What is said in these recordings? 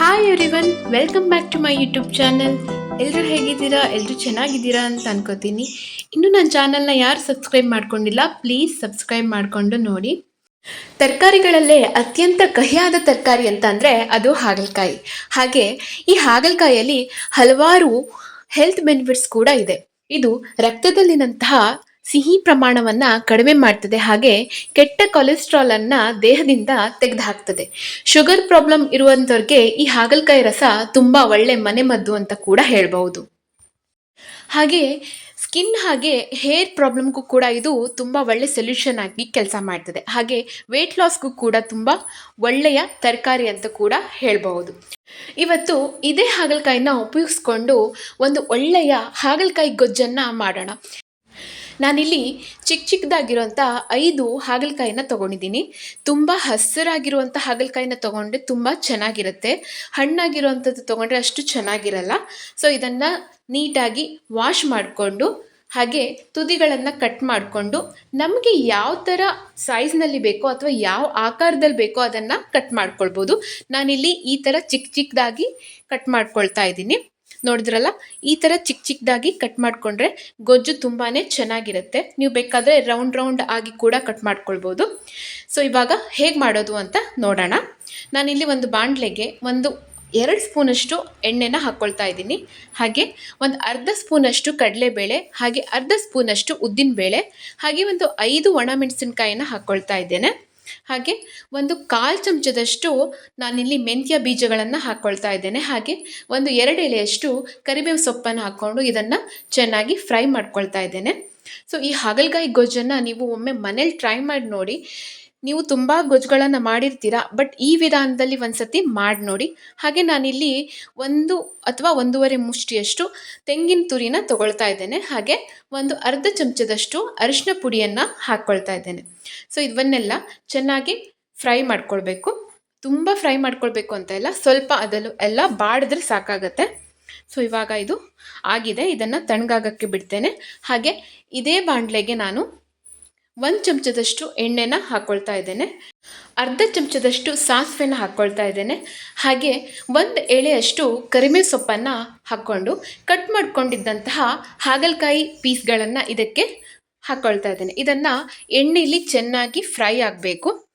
Hi everyone welcome back to my YouTube channel ಎಲ್ಲರೂ ಹೇಗಿದ್ದೀರಾ? ಎಲ್ಲರೂ ಚೆನ್ನಾಗಿದ್ದೀರಾ ಅಂತ ಅನ್ಕೋತೀನಿ. ಇನ್ನು ನನ್ನ ಚಾನಲ್ನ ಯಾರು ಸಬ್ಸ್ಕ್ರೈಬ್ ಮಾಡ್ಕೊಂಡಿಲ್ಲ ಪ್ಲೀಸ್ ಸಬ್ಸ್ಕ್ರೈಬ್ ಮಾಡಿಕೊಂಡು ನೋಡಿ. ತರಕಾರಿಗಳಲ್ಲೇ ಅತ್ಯಂತ ಕಹಿಯಾದ ತರಕಾರಿ ಅಂತ ಅಂದರೆ ಅದು ಹಾಗಲಕಾಯಿ. ಹಾಗೆ ಈ ಹಾಗಲಕಾಯಲ್ಲಿ ಹಲವಾರು ಹೆಲ್ತ್ ಬೆನಿಫಿಟ್ಸ್ ಕೂಡ ಇದೆ. ಇದು ರಕ್ತದಲ್ಲಿನಂತಹ ಸಿಹಿ ಪ್ರಮಾಣವನ್ನ ಕಡಿಮೆ ಮಾಡ್ತದೆ, ಹಾಗೆ ಕೆಟ್ಟ ಕೊಲೆಸ್ಟ್ರಾಲ್ ಅನ್ನ ದೇಹದಿಂದ ತೆಗೆದುಹಾಕ್ತದೆ. ಶುಗರ್ ಪ್ರಾಬ್ಲಮ್ ಇರುವಂತವ್ರಿಗೆ ಈ ಹಾಗಲಕಾಯಿ ರಸ ತುಂಬಾ ಒಳ್ಳೆ ಮನೆಮದ್ದು ಅಂತ ಕೂಡ ಹೇಳ್ಬಹುದು. ಹಾಗೆ ಸ್ಕಿನ್ ಹಾಗೆ ಹೇರ್ ಪ್ರಾಬ್ಲಮ್ಗೂ ಕೂಡ ಇದು ತುಂಬ ಒಳ್ಳೆ ಸೊಲ್ಯೂಷನ್ ಆಗಿ ಕೆಲಸ ಮಾಡ್ತದೆ. ಹಾಗೆ ವೆಯ್ಟ್ ಲಾಸ್ಗೂ ಕೂಡ ತುಂಬ ಒಳ್ಳೆಯ ತರಕಾರಿ ಅಂತ ಕೂಡ ಹೇಳಬಹುದು. ಇವತ್ತು ಇದೇ ಹಾಗಲಕಾಯಿನ ಉಪಯೋಗಿಸ್ಕೊಂಡು ಒಂದು ಒಳ್ಳೆಯ ಹಾಗಲಕಾಯಿ ಗೊಜ್ಜನ್ನು ಮಾಡೋಣ. ನಾನಿಲ್ಲಿ ಚಿಕ್ಕ ಚಿಕ್ಕದಾಗಿರುವಂಥ ಐದು ಹಾಗಲಕಾಯಿನ ತೊಗೊಂಡಿದ್ದೀನಿ. ತುಂಬ ಹಸಿರಾಗಿರುವಂಥ ಹಾಗಲಕಾಯಿನ ತೊಗೊಂಡ್ರೆ ತುಂಬ ಚೆನ್ನಾಗಿರುತ್ತೆ. ಹಣ್ಣಾಗಿರುವಂಥದ್ದು ತೊಗೊಂಡ್ರೆ ಅಷ್ಟು ಚೆನ್ನಾಗಿರಲ್ಲ. ಸೊ ಇದನ್ನು ನೀಟಾಗಿ ವಾಶ್ ಮಾಡಿಕೊಂಡು, ಹಾಗೆ ತುದಿಗಳನ್ನು ಕಟ್ ಮಾಡಿಕೊಂಡು, ನಮಗೆ ಯಾವ ಥರ ಸೈಜ್ನಲ್ಲಿ ಬೇಕೋ ಅಥವಾ ಯಾವ ಆಕಾರದಲ್ಲಿ ಬೇಕೋ ಅದನ್ನು ಕಟ್ ಮಾಡ್ಕೊಳ್ಬೋದು. ನಾನಿಲ್ಲಿ ಈ ಥರ ಚಿಕ್ಕ ಚಿಕ್ಕದಾಗಿ ಕಟ್ ಮಾಡ್ಕೊಳ್ತಾ ಇದ್ದೀನಿ. ನೋಡಿದ್ರಲ್ಲ? ಈ ಥರ ಚಿಕ್ಕ ಚಿಕ್ಕದಾಗಿ ಕಟ್ ಮಾಡಿಕೊಂಡ್ರೆ ಗೊಜ್ಜು ತುಂಬಾ ಚೆನ್ನಾಗಿರುತ್ತೆ. ನೀವು ಬೇಕಾದರೆ ರೌಂಡ್ ರೌಂಡ್ ಆಗಿ ಕೂಡ ಕಟ್ ಮಾಡ್ಕೊಳ್ಬೋದು. ಸೊ ಇವಾಗ ಹೇಗೆ ಮಾಡೋದು ಅಂತ ನೋಡೋಣ. ನಾನಿಲ್ಲಿ ಒಂದು ಬಾಣಲೆಗೆ ಒಂದು ಎರಡು ಸ್ಪೂನಷ್ಟು ಎಣ್ಣೆನ ಹಾಕ್ಕೊಳ್ತಾ ಇದ್ದೀನಿ. ಹಾಗೆ ಒಂದು ಅರ್ಧ ಸ್ಪೂನಷ್ಟು ಕಡಲೆಬೇಳೆ, ಹಾಗೆ ಅರ್ಧ ಸ್ಪೂನಷ್ಟು ಉದ್ದಿನಬೇಳೆ, ಹಾಗೆ ಒಂದು ಐದು ಒಣಮೆಣಸಿನ್ಕಾಯಿನ ಹಾಕ್ಕೊಳ್ತಾ ಇದ್ದೇನೆ. ಹಾಗೆ ಒಂದು ಕಾಲು ಚಮಚದಷ್ಟು ನಾನಿಲ್ಲಿ ಮೆಂತ್ಯ ಬೀಜಗಳನ್ನು ಹಾಕ್ಕೊಳ್ತಾ ಇದ್ದೇನೆ. ಹಾಗೆ ಒಂದು ಎರಡು ಎಲೆಯಷ್ಟು ಕರಿಬೇವು ಸೊಪ್ಪನ್ನು ಹಾಕ್ಕೊಂಡು ಇದನ್ನು ಚೆನ್ನಾಗಿ ಫ್ರೈ ಮಾಡ್ಕೊಳ್ತಾ ಇದ್ದೇನೆ. ಸೊ ಈ ಹಾಗಲಕಾಯಿ ಗೊಜ್ಜನ್ನು ನೀವು ಒಮ್ಮೆ ಮನೇಲಿ ಟ್ರೈ ಮಾಡಿ ನೋಡಿ. ನೀವು ತುಂಬ ಗೊಜ್ಜುಗಳನ್ನು ಮಾಡಿರ್ತೀರಾ ಬಟ್ ಈ ವಿಧಾನದಲ್ಲಿ ಒಂದ್ಸತಿ ಮಾಡಿ ನೋಡಿ. ಹಾಗೆ ನಾನಿಲ್ಲಿ ಒಂದು ಅಥವಾ ಒಂದೂವರೆ ಮುಷ್ಟಿಯಷ್ಟು ತೆಂಗಿನ ತುರಿನ ತಗೊಳ್ತಾ ಇದ್ದೇನೆ. ಹಾಗೆ ಒಂದು ಅರ್ಧ ಚಮಚದಷ್ಟು ಅರಿಶಿನ ಪುಡಿಯನ್ನು ಹಾಕ್ಕೊಳ್ತಾ ಇದ್ದೇನೆ. ಸೊ ಇದನ್ನೆಲ್ಲ ಚೆನ್ನಾಗಿ ಫ್ರೈ ಮಾಡ್ಕೊಳ್ಬೇಕು. ತುಂಬ ಫ್ರೈ ಮಾಡ್ಕೊಳ್ಬೇಕು ಅಂತ ಇಲ್ಲ, ಸ್ವಲ್ಪ ಅದಲ್ಲೂ ಎಲ್ಲ ಬಾಡಿದ್ರೆ ಸಾಕಾಗತ್ತೆ. ಸೊ ಇವಾಗ ಇದು ಆಗಿದೆ. ಇದನ್ನು ತಣ್ಣಗಾಗಕ್ಕೆ ಬಿಡ್ತೇನೆ. ಹಾಗೆ ಇದೇ ಬಾಣಲೆಗೆ ನಾನು ಒಂದು ಚಮಚದಷ್ಟು ಎಣ್ಣೆನ ಹಾಕ್ಕೊಳ್ತಾ ಇದ್ದೇನೆ. ಅರ್ಧ ಚಮಚದಷ್ಟು ಸಾಸಿವೆನ ಹಾಕ್ಕೊಳ್ತಾ ಇದ್ದೇನೆ. ಹಾಗೆ ಒಂದು ಎಳೆಯಷ್ಟು ಕರಿಮೆ ಸೊಪ್ಪನ್ನು ಹಾಕ್ಕೊಂಡು ಕಟ್ ಮಾಡಿಕೊಂಡಿದ್ದಂತಹ ಹಾಗಲಕಾಯಿ ಪೀಸ್ಗಳನ್ನು ಇದಕ್ಕೆ ಹಾಕ್ಕೊಳ್ತಾ ಇದ್ದೇನೆ. ಇದನ್ನು ಎಣ್ಣೆಯಲ್ಲಿ ಚೆನ್ನಾಗಿ ಫ್ರೈ ಆಗಬೇಕು.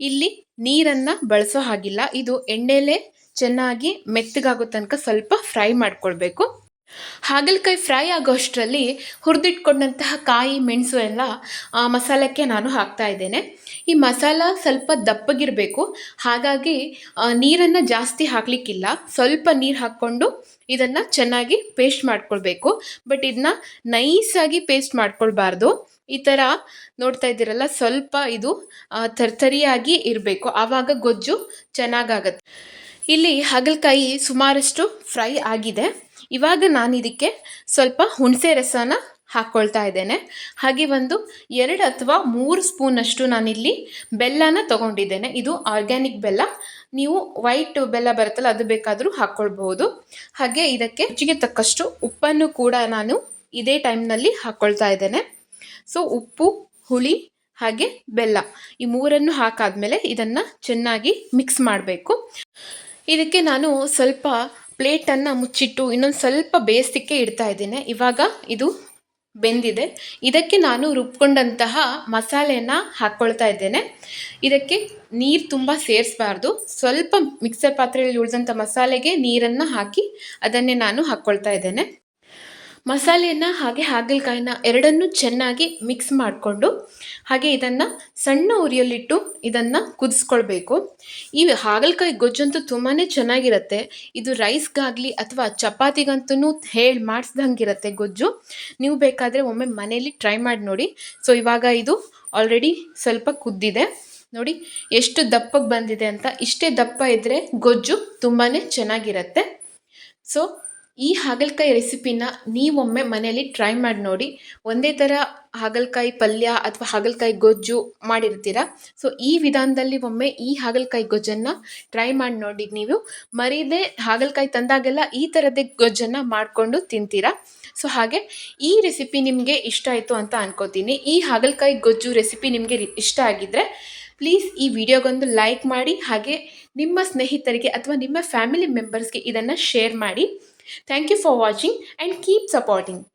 ಇಲ್ಲಿ ನೀರನ್ನು ಬಳಸೋ ಹಾಗಿಲ್ಲ. ಇದು ಎಣ್ಣೆಲೇ ಚೆನ್ನಾಗಿ ಮೆತ್ತಗಾಗೋ ತನಕ ಸ್ವಲ್ಪ ಫ್ರೈ ಮಾಡ್ಕೊಳ್ಬೇಕು. ಹಾಗಲಕಾಯಿ ಫ್ರೈ ಆಗೋ ಅಷ್ಟರಲ್ಲಿ ಹುರಿದಿಟ್ಕೊಂಡಂತಹ ಕಾಯಿ ಮೆಣಸು ಎಲ್ಲ ಆ, ಮಸಾಲಕ್ಕೆ ನಾನು ಹಾಕ್ತಾ ಇದ್ದೇನೆ. ಈ ಮಸಾಲ ಸ್ವಲ್ಪ ದಪ್ಪಗಿರಬೇಕು. ಹಾಗಾಗಿ ನೀರನ್ನು ಜಾಸ್ತಿ ಹಾಕಲಿಕ್ಕಿಲ್ಲ. ಸ್ವಲ್ಪ ನೀರು ಹಾಕ್ಕೊಂಡು ಇದನ್ನು ಚೆನ್ನಾಗಿ ಪೇಸ್ಟ್ ಮಾಡ್ಕೊಳ್ಬೇಕು. ಬಟ್ ಇದನ್ನ ನೈಸಾಗಿ ಪೇಸ್ಟ್ ಮಾಡ್ಕೊಳ್ಬಾರ್ದು. ಈ ಥರ ನೋಡ್ತಾ ಇದ್ದೀರಲ್ಲ ಸ್ವಲ್ಪ ಇದು ತರ್ತರಿಯಾಗಿ ಇರಬೇಕು. ಆವಾಗ ಗೊಜ್ಜು ಚೆನ್ನಾಗಾಗತ್ತೆ. ಇಲ್ಲಿ ಹಾಗಲಕಾಯಿ ಸುಮಾರಷ್ಟು ಫ್ರೈ ಆಗಿದೆ. ಇವಾಗ ನಾನು ಇದಕ್ಕೆ ಸ್ವಲ್ಪ ಹುಣಸೆ ರಸನ ಹಾಕ್ಕೊಳ್ತಾ ಇದ್ದೇನೆ. ಹಾಗೆ ಒಂದು ಎರಡು ಅಥವಾ ಮೂರು ಸ್ಪೂನಷ್ಟು ನಾನಿಲ್ಲಿ ಬೆಲ್ಲನ ತಗೊಂಡಿದ್ದೇನೆ. ಇದು ಆರ್ಗ್ಯಾನಿಕ್ ಬೆಲ್ಲ. ನೀವು ವೈಟ್ ಬೆಲ್ಲ ಬರುತ್ತಲ್ಲ, ಅದು ಬೇಕಾದರೂ ಹಾಕ್ಕೊಳ್ಬಹುದು ಹಾಗೆ ಇದಕ್ಕೆ ರುಚಿಗೆ ತಕ್ಕಷ್ಟು ಉಪ್ಪನ್ನು ಕೂಡ ನಾನು ಇದೇ ಟೈಮ್ನಲ್ಲಿ ಹಾಕ್ಕೊಳ್ತಾ ಇದ್ದೇನೆ. ಸೊ ಉಪ್ಪು, ಹುಳಿ, ಹಾಗೆ ಬೆಲ್ಲ ಈ ಮೂರನ್ನು ಹಾಕಾದ್ಮೇಲೆ ಇದನ್ನು ಚೆನ್ನಾಗಿ ಮಿಕ್ಸ್ ಮಾಡಬೇಕು. ಇದಕ್ಕೆ ನಾನು ಸ್ವಲ್ಪ ಪ್ಲೇಟನ್ನು ಮುಚ್ಚಿಟ್ಟು ಇನ್ನೊಂದು ಸ್ವಲ್ಪ ಬೇಯಿಸಲಿಕ್ಕೆ ಇಡ್ತಾ ಇದ್ದೇನೆ. ಇವಾಗ ಇದು ಬೆಂದಿದೆ. ಇದಕ್ಕೆ ನಾನು ರುಬ್ಕೊಂಡಂತಹ ಮಸಾಲೆಯನ್ನು ಹಾಕ್ಕೊಳ್ತಾ ಇದ್ದೇನೆ. ಇದಕ್ಕೆ ನೀರು ತುಂಬ ಸೇರಿಸಬಾರ್ದು. ಸ್ವಲ್ಪ ಮಿಕ್ಸರ್ ಪಾತ್ರೆಯಲ್ಲಿ ಉಳಿದಂಥ ಮಸಾಲೆಗೆ ನೀರನ್ನು ಹಾಕಿ ಅದನ್ನೇ ನಾನು ಹಾಕ್ಕೊಳ್ತಾ ಇದ್ದೇನೆ. ಮಸಾಲೆಯನ್ನು ಹಾಗೆ ಹಾಗಲಕಾಯಿನ ಎರಡನ್ನೂ ಚೆನ್ನಾಗಿ ಮಿಕ್ಸ್ ಮಾಡಿಕೊಂಡು ಹಾಗೆ ಇದನ್ನು ಸಣ್ಣ ಉರಿಯಲ್ಲಿಟ್ಟು ಇದನ್ನು ಕುದಿಸ್ಕೊಳ್ಬೇಕು. ಈ ಹಾಗಲಕಾಯಿ ಗೊಜ್ಜಂತೂ ತುಂಬಾ ಚೆನ್ನಾಗಿರುತ್ತೆ. ಇದು ರೈಸ್ಗಾಗಲಿ ಅಥವಾ ಚಪಾತಿಗಂತೂ ಹೇಳಿ ಮಾಡಿಸ್ದಂಗಿರುತ್ತೆ ಗೊಜ್ಜು. ನೀವು ಬೇಕಾದರೆ ಒಮ್ಮೆ ಮನೆಯಲ್ಲಿ ಟ್ರೈ ಮಾಡಿ ನೋಡಿ. ಸೊ, ಇವಾಗ ಇದು ಆಲ್ರೆಡಿ ಸ್ವಲ್ಪ ಕುದ್ದಿದೆ. ನೋಡಿ, ಎಷ್ಟು ದಪ್ಪಗೆ ಬಂದಿದೆ ಅಂತ. ಇಷ್ಟೇ ದಪ್ಪ ಇದ್ದರೆ ಗೊಜ್ಜು ತುಂಬಾ ಚೆನ್ನಾಗಿರುತ್ತೆ. ಸೊ ಈ ಹಾಗಲಕಾಯಿ ರೆಸಿಪಿನ ನೀವೊಮ್ಮೆ ಮನೆಯಲ್ಲಿ ಟ್ರೈ ಮಾಡಿ ನೋಡಿ. ಒಂದೇ ಥರ ಹಾಗಲಕಾಯಿ ಪಲ್ಯ ಅಥವಾ ಹಾಗಲಕಾಯಿ ಗೊಜ್ಜು ಮಾಡಿರ್ತೀರ? ಸೊ ಈ ವಿಧಾನದಲ್ಲಿ ಒಮ್ಮೆ ಈ ಹಾಗಲಕಾಯಿ ಗೊಜ್ಜನ್ನು ಟ್ರೈ ಮಾಡಿ ನೋಡಿ ನೀವು. ಮರೀದೆ ಹಾಗಲಕಾಯಿ ತಂದಾಗೆಲ್ಲ ಈ ಥರದ್ದೇ ಗೊಜ್ಜನ್ನು ಮಾಡಿಕೊಂಡು ತಿಂತೀರಾ? ಸೊ ಹಾಗೆ ಈ ರೆಸಿಪಿ ನಿಮಗೆ ಇಷ್ಟ ಆಯಿತು ಅಂತ ಅನ್ಕೋತೀನಿ. ಈ ಹಾಗಲಕಾಯಿ ಗೊಜ್ಜು ರೆಸಿಪಿ ನಿಮಗೆ ಇಷ್ಟ ಆಗಿದ್ದರೆ ಪ್ಲೀಸ್ ಈ ವಿಡಿಯೋಗೊಂದು ಲೈಕ್ ಮಾಡಿ ಹಾಗೆ ನಿಮ್ಮ ಸ್ನೇಹಿತರಿಗೆ ಅಥವಾ ನಿಮ್ಮ ಫ್ಯಾಮಿಲಿ ಮೆಂಬರ್ಸ್ಗೆ ಇದನ್ನು ಶೇರ್ ಮಾಡಿ. Thank you for watching and keep supporting.